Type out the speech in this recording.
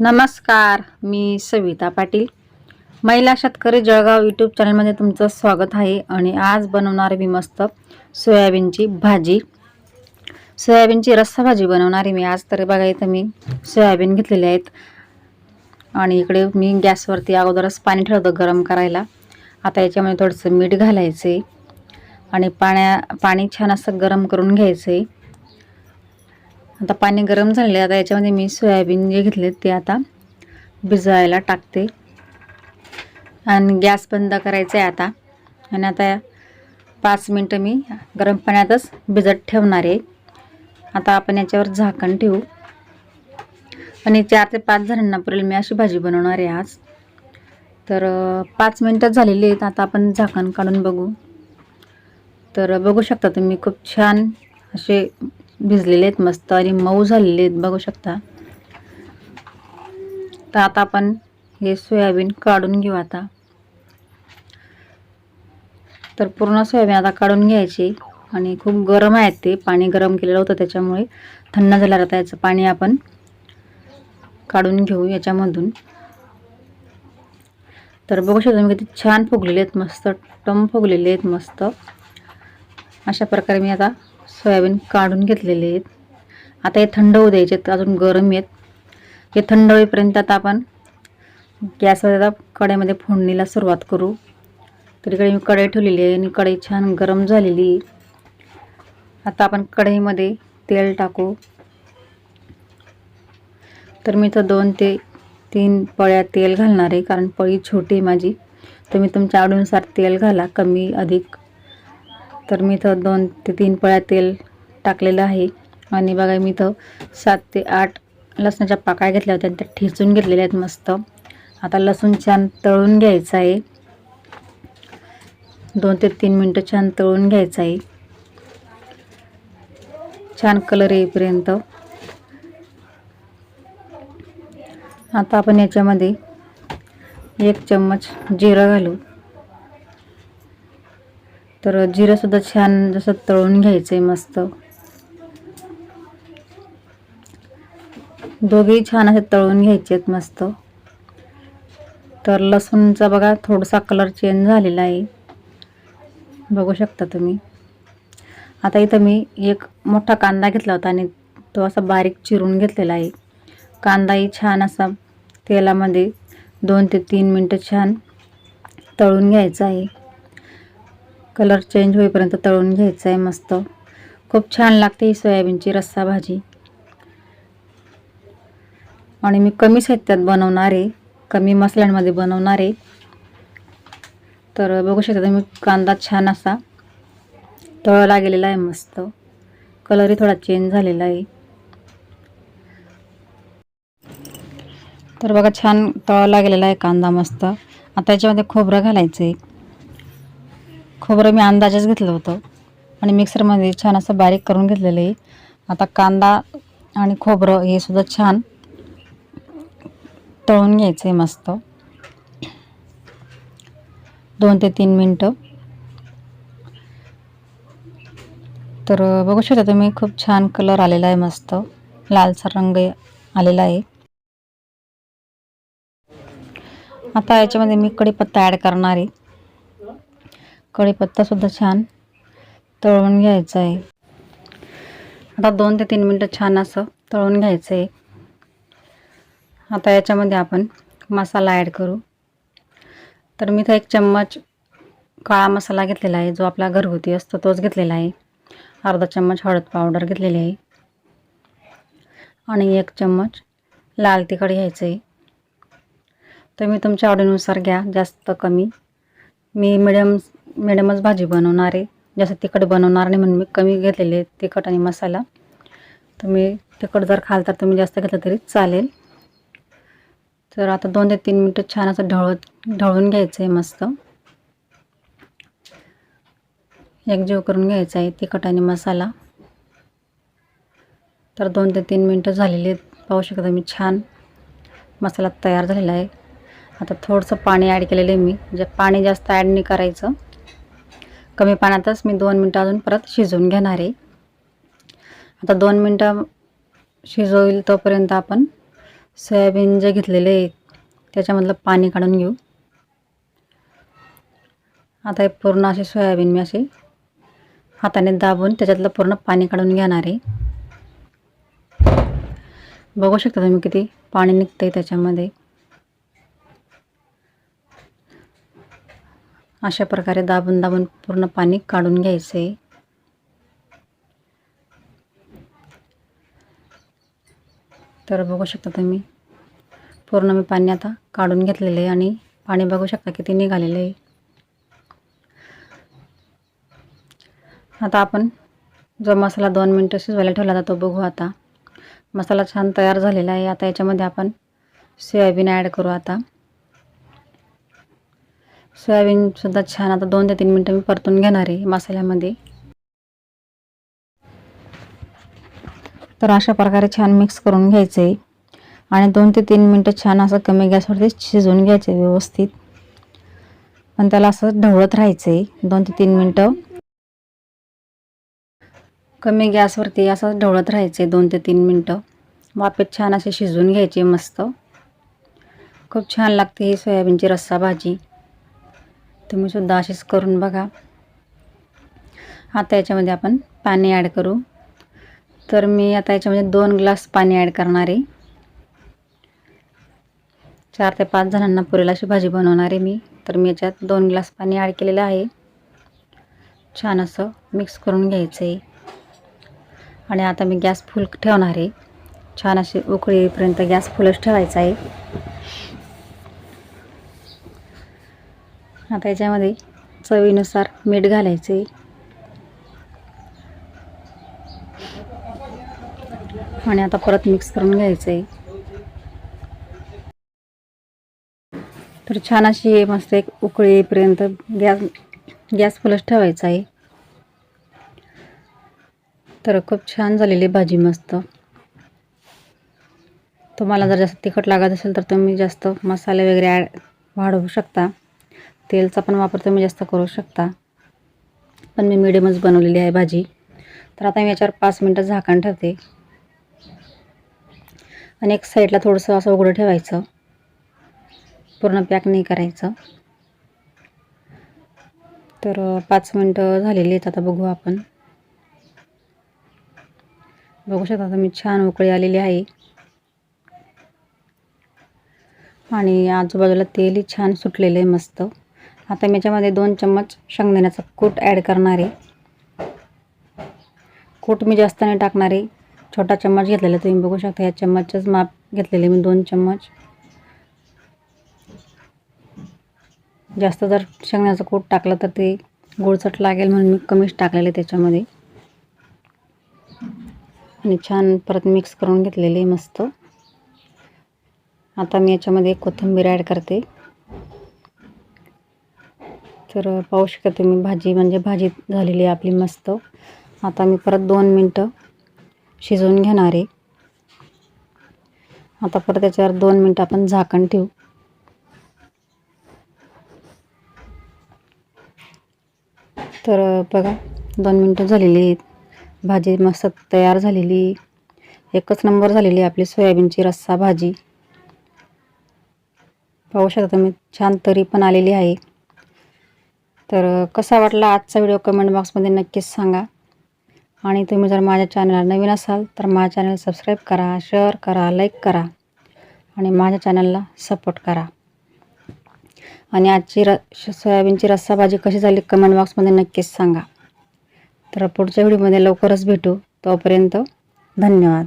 नमस्कार मी सविता पाटील. महिला शेतकरी जळगाव यूट्यूब चॅनलमध्ये तुमचं स्वागत आहे आणि आज बनवणार मी मस्त सोयाबीनची भाजी. सोयाबीनची रस्सा भाजी बनवणार आहे मी आज. तरी बघा इथं मी सोयाबीन घेतलेले आहेत. आणि इकडे मी गॅसवरती अगोदरच पाणी ठेवतो गरम करायला. आता याच्यामध्ये थोडंसं मीठ घालायचं आहे आणि पाण्या पाणी छान असं गरम करून घ्यायचं आहे आता पाणी गरम झालेलं आता याच्यामध्ये मी सोयाबीन जे घेतले ते आता भिजवायला टाकते. आणि गॅस बंद करायचा आहे आता. आणि आता पाच मिनटं मी गरम पाण्यातच भिजत ठेवणार आहे. आता आपण याच्यावर झाकण ठेवू. आणि चार ते पाच जणांना पुरेल मी अशी भाजी बनवणार आहे आज. तर पाच मिनटं झालेली आहेत. आता आपण झाकण काढून बघू. तर बघू शकता तुम्ही खूप छान असे भिजलेले आहेत मस्त आणि मऊ झालेले आहेत बघू शकता. तर आता आपण हे सोयाबीन काढून घेऊ आता. तर पूर्ण सोयाबीन आता काढून घ्यायची आणि खूप गरम आहेत ते पाणी गरम केलेलं होतं त्याच्यामुळे थंड झाल्यावर आता याचं पाणी आपण काढून घेऊ याच्यामधून. तर बघू शकता मी किती छान फुगलेले आहेत मस्त टम फुगलेले आहेत मस्त. अशा प्रकारे मी आता सोयाबीन काढून घेतलेले आहेत. आता हे थंड होऊ द्यायचे आहेत अजून गरम आहेत. हे थंड होईपर्यंत आता आपण गॅसवर आता कढईमध्ये फोडणीला सुरुवात करू. तरीकडे मी कढई ठेवलेली आहे आणि कढई छान गरम झालेली आहे. आता आपण कढईमध्ये तेल टाकू. तर मी तर दोन ते तीन पळ्या तेल घालणार आहे कारण पळी छोटी आहे माझी. तुम्ही तुमच्या आवडीनुसार तेल घाला कमी अधिक. तर मी इथं दोन ते तीन पळ्या तेल टाकलेलं आहे. आणि बघा मी इथं सात ते आठ लसणाच्या पाकळ्या घेतल्या होत्या त्या ठेचून घेतलेल्या आहेत मस्त. आता लसूण छान तळून घ्यायचं आहे. दोन ते तीन मिनटं छान तळून घ्यायचं आहे. छान कलर येईपर्यंत. आता आपण याच्यामध्ये एक चम्मच जिरं घालू. तर जिरंसुद्धा छान जसं तळून घ्यायचं आहे मस्त. दोघेही छान असे तळून घ्यायचे आहेत मस्त. तर लसूणचा बघा थोडासा कलर चेंज झालेला आहे. बघू शकता तुम्ही. आता इथं मी एक मोठा कांदा घेतला होता आणि तो असा बारीक चिरून घेतलेला आहे. कांदाही छान असा तेलामध्ये दोन ते तीन मिनटं छान तळून घ्यायचा आहे. कलर चेंज होईपर्यंत तळून घ्यायचं आहे मस्त. खूप छान लागते ही सोयाबीनची रस्सा भाजी. आणि मी कमी साहित्यात बनवणार आहे. कमी मसाल्यांमध्ये बनवणार आहे. तर बघू शकता तुम्ही कांदा छान असा तळला गेलेला आहे मस्त. कलरही थोडा चेंज झालेला आहे. तर बघा छान तळला गेलेला आहे कांदा मस्त. आता याच्यामध्ये खोबरं घालायचं आहे खोबरं मी अंदाजेच घेतलं होतं. आणि मिक्सरमध्ये छान असं बारीक करून घेतलेलं आहे आता कांदा आणि खोबरं हे सुद्धा छान तळून घ्यायचं आहे मस्त. दोन ते तीन मिनटं. तर बघू शकता तुम्ही खूप छान कलर आलेला आहे मस्त. लालसर रंग आलेला आहे. आता याच्यामध्ये मी कढीपत्ता ॲड करणार आहे. कढीपत्तासुद्धा छान तळून घ्यायचा आहे. आता दोन ते तीन मिनटं छान असं तळून घ्यायचं आहे. आता याच्यामध्ये आपण मसाला ॲड करू. तर मी तर एक चम्मच काळा मसाला घेतलेला आहे जो आपला घरगुती असतो तोच घेतलेला आहे. अर्धा चम्मच हळद पावडर घेतलेली आहे. आणि एक चम्मच लाल तिखट घ्यायचं आहे. तुम्ही तुमच्या आवडीनुसार घ्या जास्त कमी. मी मिडियम मॅडमच भाजी बनवणार आहे. जास्त तिखट बनवणार नाही म्हणून मी कमी घेतलेले तिखट आणि मसाला. तुम्ही तिखट जर खाल तर तुम्ही जास्त घेतलं तरी चालेल. तर आता दोन ते तीन मिनटं छान असं ढवळत ढवळून घ्यायचं आहे मस्त एकजीव करून घ्यायचा आहे तिखट आणि मसाला. तर दोन ते तीन मिनटं झालेली आहेत. पाहू शकता मी छान मसाला तयार झालेला आहे. आता थोडंसं पाणी ॲड केलेलं आहे मी. जे पाणी जास्त ॲड नाही करायचं. कमी पाण्यातच मी दोन मिनटं अजून परत शिजवून घेणार आहे. आता दोन मिनटं शिजवईल तोपर्यंत आपण सोयाबीन जे घेतलेले आहे त्याच्यामधलं पाणी काढून घेऊ. आता हे पूर्ण असे सोयाबीन मी असे हाताने दाबून त्याच्यातलं पूर्ण पाणी काढून घेणार आहे. बघू शकता तुम्ही किती पाणी निघतं आहे त्याच्यामध्ये. अशा प्रकारे दाबून दाबून पूर्ण पाणी काढून घ्यायचं. आहे तर बघू शकता तुम्ही पूर्ण मी पाणी आता काढून घेतलेलं आहे आणि पाणी बघू शकता किती निघालेलं आहे. आता आपण जो मसाला दोन मिनटं शिजवायला ठेवला होता तो बघू आता. मसाला छान तयार झालेला आहे. आता याच्यामध्ये आपण सोयाबीन ॲड करू आता. सोयाबीनसुद्धा छान. आता दोन ते तीन मिनटं मी परतून घेणार आहे मसाल्यामध्ये. तर अशा प्रकारे छान मिक्स करून घ्यायचं आहे आणि दोन ते तीन मिनटं छान असं कमी गॅसवरती शिजवून घ्यायचं आहे व्यवस्थित. पण त्याला असं ढवळत राहायचं आहे दोन ते तीन मिनटं. कमी गॅसवरती असं ढवळत राहायचं आहे दोन ते तीन मिनटं. वापेत छान असे शिजवून घ्यायचे मस्त. खूप छान लागते ही सोयाबीनची रस्सा भाजी तुम्ही सुद्धा अशीच करून बघा. आता याच्यामध्ये आपण पाणी ॲड करू. तर मी आता याच्यामध्ये दोन ग्लास पाणी ॲड करणार आहे. चार ते पाच जणांना पुरेल अशी भाजी बनवणार आहे मी. तर मी याच्यात दोन ग्लास पाणी ॲड केलेलं आहे. छान असं मिक्स करून घ्यायचं आहे आणि आता मी गॅस फुल ठेवणार आहे. छान अशी उकळीपर्यंत गॅस फुलच ठेवायचा आहे. आता याच्यामध्ये चवीनुसार मीठ घालायचं. आहे आणि आता परत मिक्स करून घ्यायचं. आहे तर छान अशी मस्त एक उकळीपर्यंत गॅस गॅस फुलच ठेवायचा आहे. तर खूप छान झालेली भाजी मस्त. तुम्हाला जर जास्त तिखट लागत असेल तर तुम्ही जास्त मसाले वगैरे ॲड वाढवू शकता. तेलचा पण वापर तुम्ही जास्त करू शकता. पण मी मिडियमच बनवलेली आहे भाजी. तर आता मी याच्यावर पाच मिनटं झाकण ठेवते. आणि एक साईडला थोडंसं असं उघडं ठेवायचं. पूर्ण पॅक नाही करायचं. तर पाच मिनटं झालेली आहेत आता बघू आपण. बघू शकता तुम्ही छान उकळी आलेली आहे. आणि आजूबाजूला तेलही छान सुटलेलं आहे मस्त. आता मी याच्यामध्ये दोन चम्मच शेंगदाण्याचा कूट ॲड करणार आहे. कूट मी जास्त नाही टाकणार आहे. छोटा चम्मच घेतलेला तुम्ही बघू शकता या चम्मचच माप घेतलेले मी दोन चम्मच. जास्त जर शेंगदाण्याचं कूट टाकलं तर ते गुळचट लागेल म्हणून मी कमीच टाकलेलं आहे त्याच्यामध्ये. आणि छान परत मिक्स करून घेतलेले मस्त. आता मी याच्यामध्ये कोथिंबीर ॲड करते. तर पाहू शकता तुम्ही भाजी म्हणजे भाजी झालेली आहे आपली मस्त. आता मी परत दोन मिनटं शिजवून घेणार आहे. आता परत त्याच्यावर दोन मिनटं आपण झाकण ठेवू. तर बघा दोन मिनटं झालेली आहेत. भाजी मस्त तयार झालेली. एकच नंबर झालेली आहे आपली सोयाबीनची रस्सा भाजी. पाहू शकता तुम्ही छान तरी पण आलेली आहे. तर कसा वाटला आजचा व्हिडिओ कमेंट बॉक्समध्ये नक्कीच सांगा. आणि तुम्ही जर माझ्या चॅनलला नवीन असाल तर माझ्या चॅनल सबस्क्राईब करा शेअर करा लाईक करा. आणि माझ्या चॅनलला सपोर्ट करा. आणि आजची र सोयाबीनची रस्साबाजी कशी झाली कमेंट बॉक्समध्ये नक्कीच सांगा. तर पुढच्या व्हिडिओमध्ये लवकरच भेटू. तोपर्यंत धन्यवाद.